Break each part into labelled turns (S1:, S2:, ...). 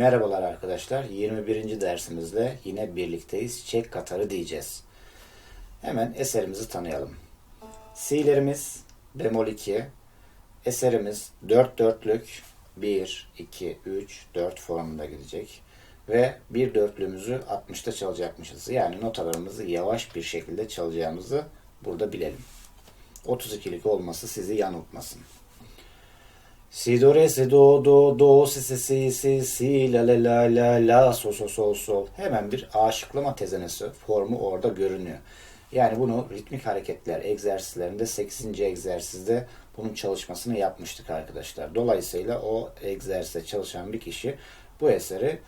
S1: Merhabalar arkadaşlar. 21. dersimizle yine birlikteyiz. Çek katarı diyeceğiz. Hemen eserimizi tanıyalım. Si'lerimiz bemol 2. Eserimiz 4 dörtlük 1, 2, 3, 4 formunda gidecek. Ve bir dörtlüğümüzü 60'ta çalacakmışız. Yani notalarımızı yavaş bir şekilde çalacağımızı burada bilelim. 32'lik olması sizi yanıltmasın. Si do re si do do do si si si si si la la la la la so so sol sol. Hemen bir aşıklama tezenesi formu orada görünüyor. Yani bunu ritmik hareketler egzersizlerinde 8. egzersizde bunun çalışmasını yapmıştık arkadaşlar. Dolayısıyla o egzersizde çalışan bir kişi bu eseri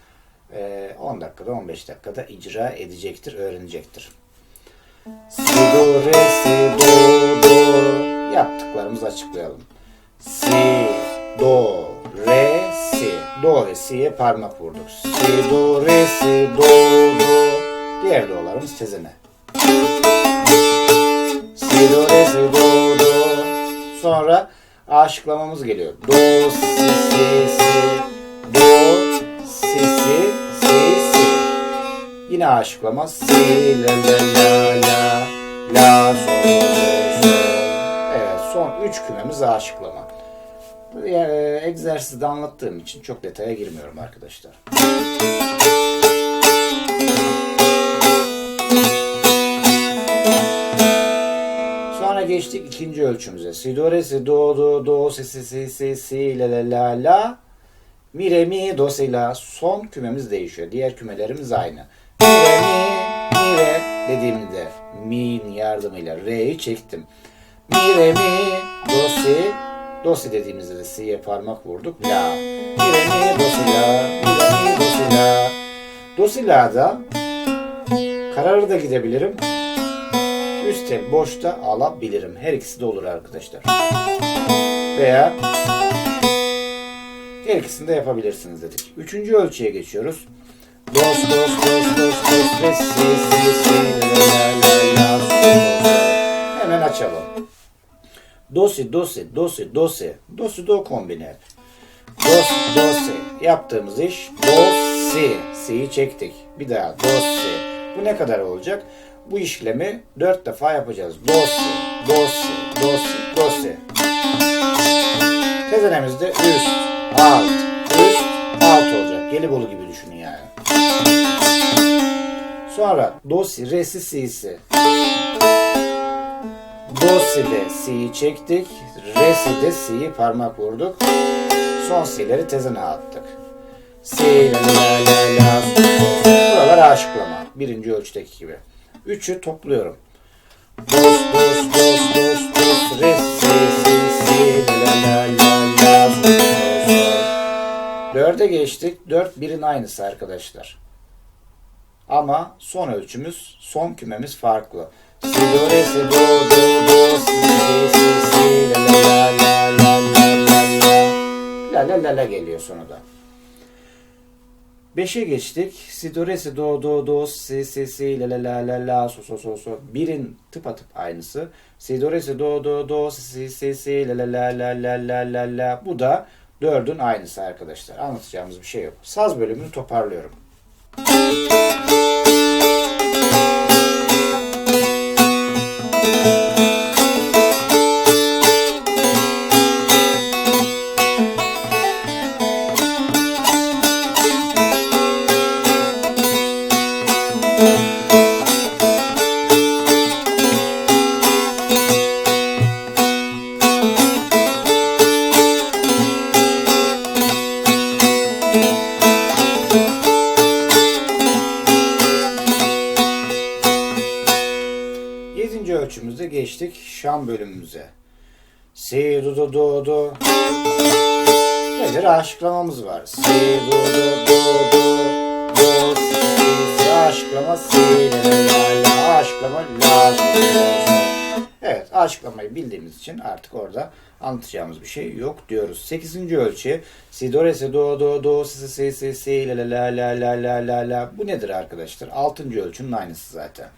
S1: e, 10 dakikada 15 dakikada icra edecektir, öğrenecektir. Si do re si do do yaptıklarımızı açıklayalım. Si, do, re, si. Do ve si'ye parmak vurduk. Si, do, re, si, do, do. Diğer do'larımız tezene. Si, do, re, si, do, do. Sonra aşıklamamız geliyor. Do, si, si, si. Do, si, si, si, si. Yine aşıklama. Si, la, la, la, la. La, sol, sol. Evet son 3 kümemiz aşıklama. Bu e, egzersizde anlattığım için çok detaya girmiyorum arkadaşlar. Sonra geçtik ikinci ölçümüze. Si do re si do do do si si si si si la la la la mi re mi do si la son kümemiz değişiyor. Diğer kümelerimiz aynı. Mi re mi mi re dediğimde mi'nin yardımıyla re'yi çektim. Mi re mi do si do si dediğimizde de si'ye parmak vurduk. La. Mi re mi do si la. Mi re mi do si la. Do si la'da kararı da gidebilirim. Üst tel boşta alabilirim. Her ikisi de olur arkadaşlar. Veya her ikisini de yapabilirsiniz dedik. Üçüncü ölçüye geçiyoruz. Dos, dos, dos, dos, dos, re, si, si, si, la, la, la, la. Hemen açalım dosi dosi dosi dosi dosi do kombine yap. Dos dosi yaptığımız iş dosi si'yi çektik. Bir daha dosi. Bu ne kadar olacak? Bu işlemi dört defa yapacağız. Dosi dosi dosi dosi. Tezenemizde üst alt üst alt olacak. Gelibolu gibi düşünün yani. Sonra dosi resi si'si. Do, si de si'yi çektik. Re, si de si'yi parmak vurduk. Son si'leri tezene attık. Si, la, la, la, la. Buralar aşıklama. Birinci ölçüdeki gibi. Üçü topluyorum. Dos, dos, dos, dos, dos, re, si, si, si, la, la, la, la, sol. Dörde geçtik. Dört birin aynısı arkadaşlar. Ama son ölçümüz, son kümemiz farklı. Si, do, do, do, do, si, si, si, si, la, la, la, la, la, la, la, la. La, la, geliyor sonunda. Beşe geçtik. Si, do, re, si, do, do, do, si, si, si, la, la, la, la, la, so, so, so, so. Birin tıpatıp aynısı. Si, do, re, si, do, do, do, si, si, si, la, la, la, la, la, la, la, la. Bu da dördün aynısı arkadaşlar. Anlatacağımız bir şey yok. Saz bölümünü toparlıyorum. thank you geçtik Şam bölümümüze. Si du du du du Nedir? Aşıklamamız var. Si du du du du du si, si aşıklama si la la aşıklama la Evet aşıklamayı bildiğimiz için artık orada anlatacağımız bir şey yok diyoruz. 8. ölçü si do re si do do do si si si si la la la la la la la bu nedir arkadaşlar? 6. ölçünün aynısı zaten.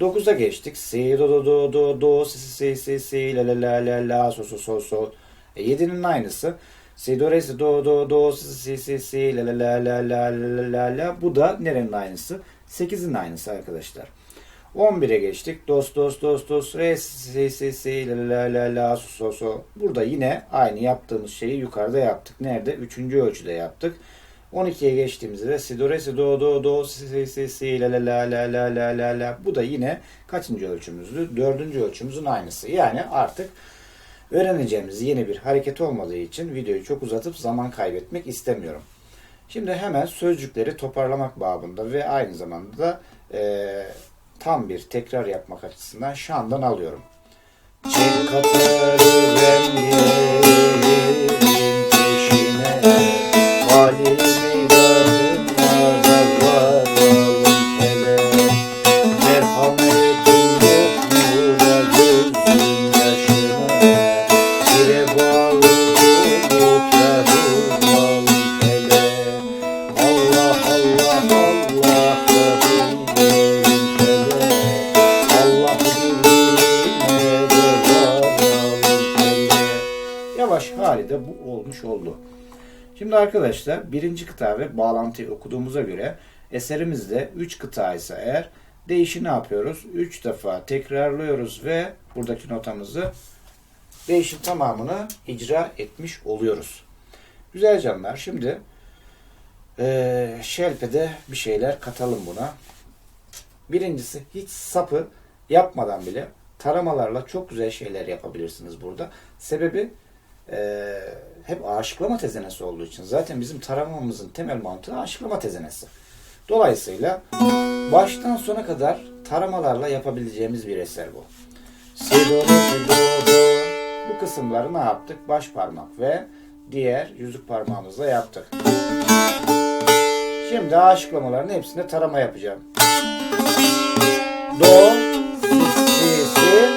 S1: 9'a geçtik. Si, do, do, do, do, do, si, si, si, si, la, la, la, la, la, so, so, so, so. E, 7'nin aynısı. Si do re si do do do si si si si la la la la la la la la bu da nerenin aynısı? 8'in aynısı arkadaşlar. 11'e geçtik. Dos dos dos dos re si si si la la la la so so so. Burada yine aynı yaptığımız şeyi yukarıda yaptık. Nerede? Üçüncü ölçüde yaptık. 12'ye geçtiğimizde de si do re si do do do si si si la la la la la la la la. Bu da yine kaçıncı ölçümüzdü? Dördüncü ölçümüzün aynısı. Yani artık öğreneceğimiz yeni bir hareket olmadığı için videoyu çok uzatıp zaman kaybetmek istemiyorum. Şimdi hemen sözcükleri toparlamak babında ve aynı zamanda da eee, tam bir tekrar yapmak açısından şandan alıyorum. Çek katarı ben Şimdi arkadaşlar birinci kıta ve bağlantıyı okuduğumuza göre eserimizde 3 kıta ise eğer değişi ne yapıyoruz? 3 defa tekrarlıyoruz ve buradaki notamızı değişim tamamını icra etmiş oluyoruz. Güzel canlar. Şimdi eee şelpede bir şeyler katalım buna. Birincisi hiç sapı yapmadan bile taramalarla çok güzel şeyler yapabilirsiniz burada. Sebebi eee, hep aşıklama tezenesi olduğu için. Zaten bizim taramamızın temel mantığı aşıklama tezenesi. Dolayısıyla baştan sona kadar taramalarla yapabileceğimiz bir eser bu. Do, do, do. Bu kısımları ne yaptık? Baş parmak ve diğer yüzük parmağımızla yaptık. Şimdi aşıklamaların hepsinde tarama yapacağım. Do, si, si.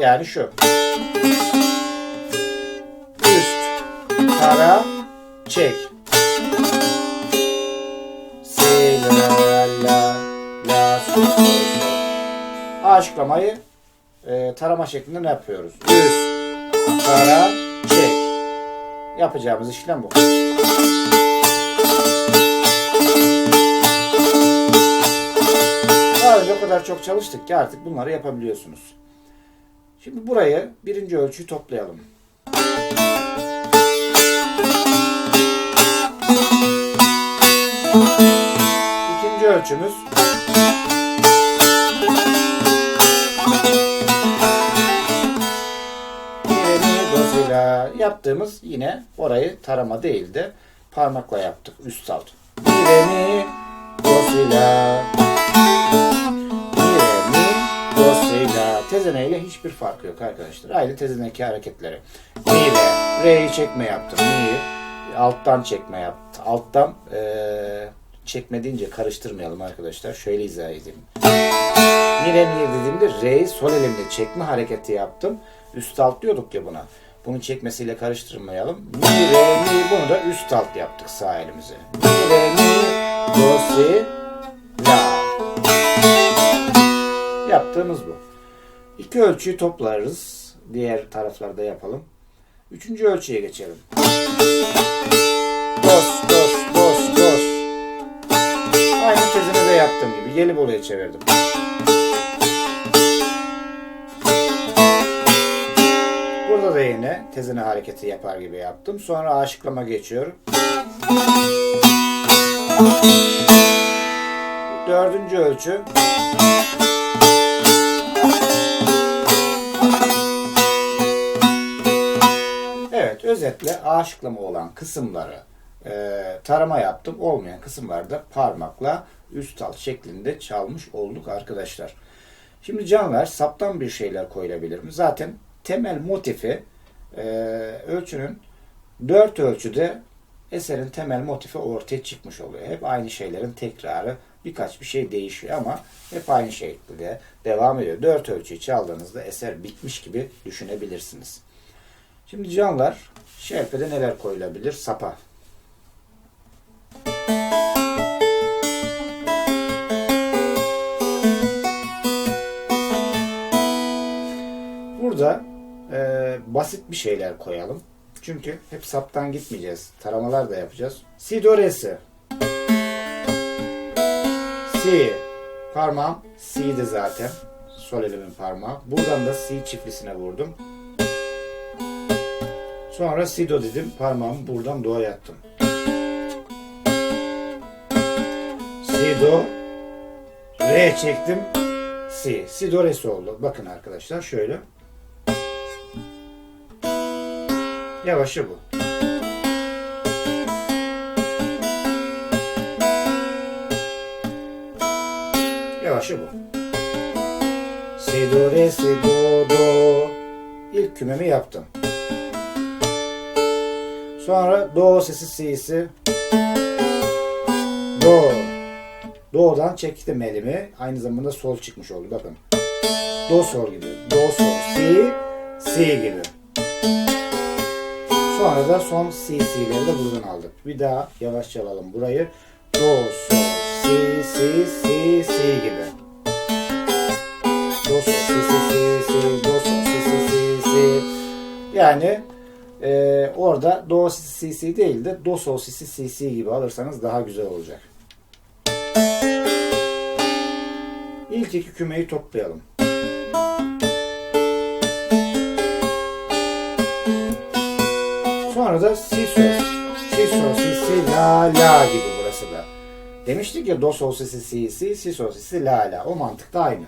S1: Yani şu. Tara, çek. Si, la, la, la, e, tarama şeklinde ne yapıyoruz? Üst, tara, çek. Yapacağımız işlem bu. Daha önce o kadar çok çalıştık ki artık bunları yapabiliyorsunuz. Şimdi burayı birinci ölçüyü toplayalım. İkinci ölçümüz mi, re, mi, do, si, la yaptığımız yine orayı tarama değil de parmakla yaptık üst alt. Mi, re, mi, do, si, la. Mi, re, mi, do, si, la. Tezeneyle hiçbir farkı yok arkadaşlar. Aynı tezeneki hareketleri. Mi, re, re'yi çekme yaptım. Mi, alttan çekme yaptı. Alttan eee çekme deyince karıştırmayalım arkadaşlar. Şöyle izah edeyim. Mi re mi dediğimde re'yi sol elimle çekme hareketi yaptım. Üst alt diyorduk ya buna. Bunu çekmesiyle karıştırmayalım. Mi re mi bunu da üst alt yaptık sağ elimize. Mi re mi do si la. Yaptığımız bu. İki ölçüyü toplarız. Diğer taraflarda yapalım. Üçüncü ölçüye geçelim. Dos, dos, dos, dos. Aynı tezini de yaptığım gibi Gelibolu'ya çevirdim. Burada da yine tezine hareketi yapar gibi yaptım. Sonra aşıklama geçiyorum. Dördüncü ölçü. Özetle aşıklama olan kısımları e, tarama yaptım. Olmayan kısımlarda parmakla üst alt şeklinde çalmış olduk arkadaşlar. Şimdi canlar saptan bir şeyler koyulabilir mi? Zaten temel motifi e, ölçünün dört ölçüde eserin temel motifi ortaya çıkmış oluyor. Hep aynı şeylerin tekrarı birkaç bir şey değişiyor ama hep aynı şekilde devam ediyor. Dört ölçüyü çaldığınızda eser bitmiş gibi düşünebilirsiniz. Şimdi canlar şerpede neler koyulabilir? Sapa. Burada e, basit bir şeyler koyalım. Çünkü hep saptan gitmeyeceğiz. Taramalar da yapacağız. Si do re si. Si. Parmağım si'di zaten. Sol elimin parmağı. Buradan da si çiftlisine vurdum. Sonra si do dedim. Parmağımı buradan do'a yattım. Si do re çektim. Si. Si do re si oldu. Bakın arkadaşlar şöyle. Yavaşı bu. Yavaşı bu. Si do re si do do. İlk kümemi yaptım. Sonra do sesi si'si. Do. Do'dan çektim elimi. Aynı zamanda sol çıkmış oldu. Bakın. Do sol gibi. Do sol. Si. Si gibi. Sonra da son si si'leri de buradan aldık. Bir daha yavaşça alalım burayı. Do sol. Si si si si gibi. Do sol si si si si. Do sol si si si si. Yani e, orada do si si si değil de do sol si si si si gibi alırsanız daha güzel olacak. İlk iki kümeyi toplayalım. Sonra da si sol, si sol, si si la la gibi burası da. Demiştik ya do sol si si si si si sol si si la la. O mantık da aynı.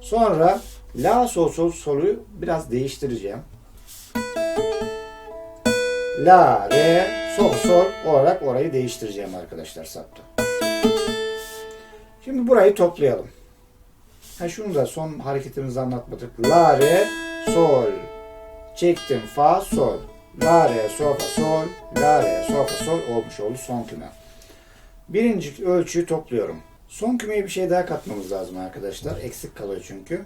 S1: Sonra la sol sol solu biraz değiştireceğim. La re sol sol olarak orayı değiştireceğim arkadaşlar sapta. Şimdi burayı toplayalım. Ha şunu da son hareketimizi anlatmadık. La re sol çektim fa sol. La re sol fa sol. La re sol fa sol olmuş oldu son küme. Birinci ölçüyü topluyorum. Son kümeye bir şey daha katmamız lazım arkadaşlar. Eksik kalıyor çünkü.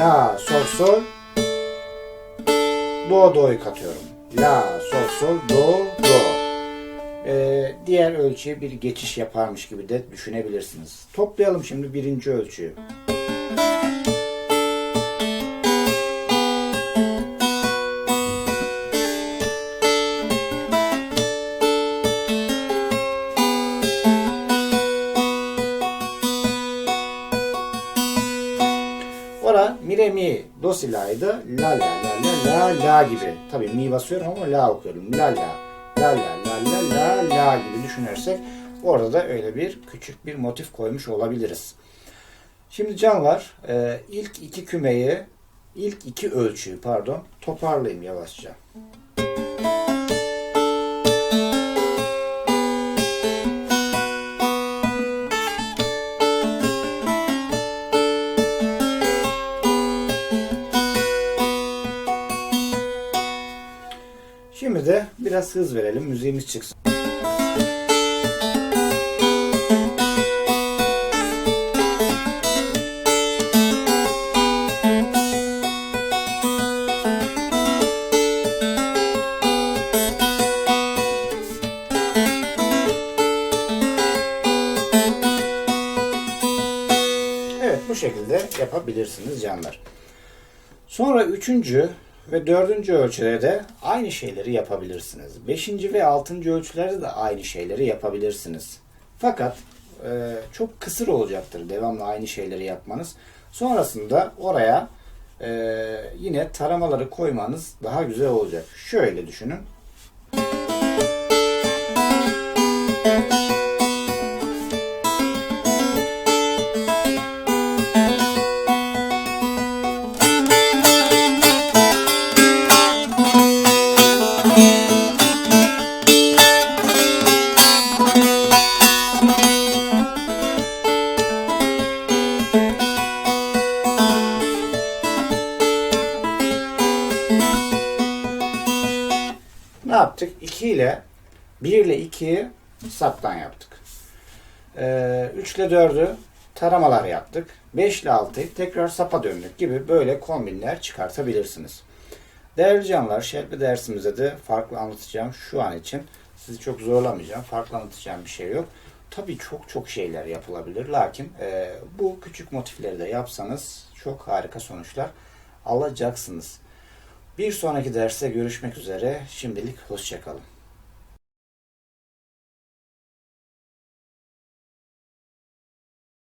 S1: La sol sol do do'yu katıyorum. La sol sol do do. Ee, diğer ölçüye bir geçiş yaparmış gibi de düşünebilirsiniz. Toplayalım şimdi birinci ölçüyü. Mi do si la'ydı. La la la la la la gibi. Tabii mi basıyorum ama la okuyorum. La la la la la la la la gibi düşünürsek orada da öyle bir küçük bir motif koymuş olabiliriz. Şimdi canlar e, ilk iki kümeyi ilk iki ölçüyü pardon toparlayayım yavaşça. Şimdi de biraz hız verelim müziğimiz çıksın. Evet bu şekilde yapabilirsiniz canlar. Sonra üçüncü ve dördüncü ölçülerde aynı şeyleri yapabilirsiniz. Beşinci ve altıncı ölçülerde de aynı şeyleri yapabilirsiniz. Fakat e, çok kısır olacaktır devamlı aynı şeyleri yapmanız. Sonrasında oraya e, yine taramaları koymanız daha güzel olacak. Şöyle düşünün. Ne ile 1 ile 2'yi saptan yaptık. Ee, 3 ile 4'ü taramalar yaptık. 5 ile 6'yı tekrar sapa döndük gibi böyle kombinler çıkartabilirsiniz. Değerli canlar, şerbi dersimize de farklı anlatacağım şu an için. Sizi çok zorlamayacağım. Farklı anlatacağım bir şey yok. Tabii çok çok şeyler yapılabilir. Lakin e, bu küçük motifleri de yapsanız çok harika sonuçlar alacaksınız. Bir sonraki derste görüşmek üzere. Şimdilik hoşçakalın.